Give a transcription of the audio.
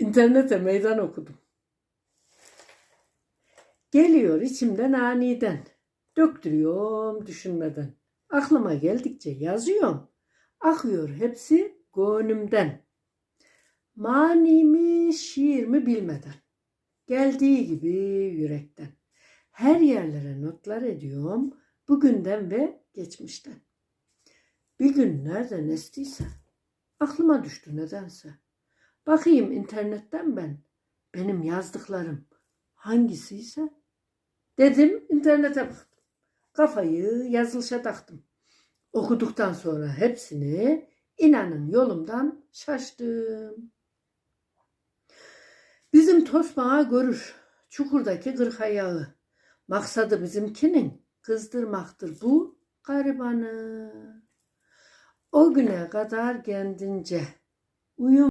İnternete meydan okudum. Geliyor içimden aniden. Döktürüyorum düşünmeden. Aklıma geldikçe yazıyorum. Akıyor hepsi gönlümden. Mani mi şiir mi bilmeden. Geldiği gibi yürekten. Her yerlere notlar ediyorum. Bugünden ve geçmişten. Bir gün nereden estiyse aklıma düştü nedense. Bakayım internetten ben. Benim yazdıklarım hangisiyse. Dedim internete baktım. Kafayı yazılışa taktım. Okuduktan sonra hepsini inanın yolumdan şaştım. Bizim tosmağa görür çukurdaki kırk ayağı. Maksadı bizimkinin kızdırmaktır bu garibanı. O güne kadar kendince uyum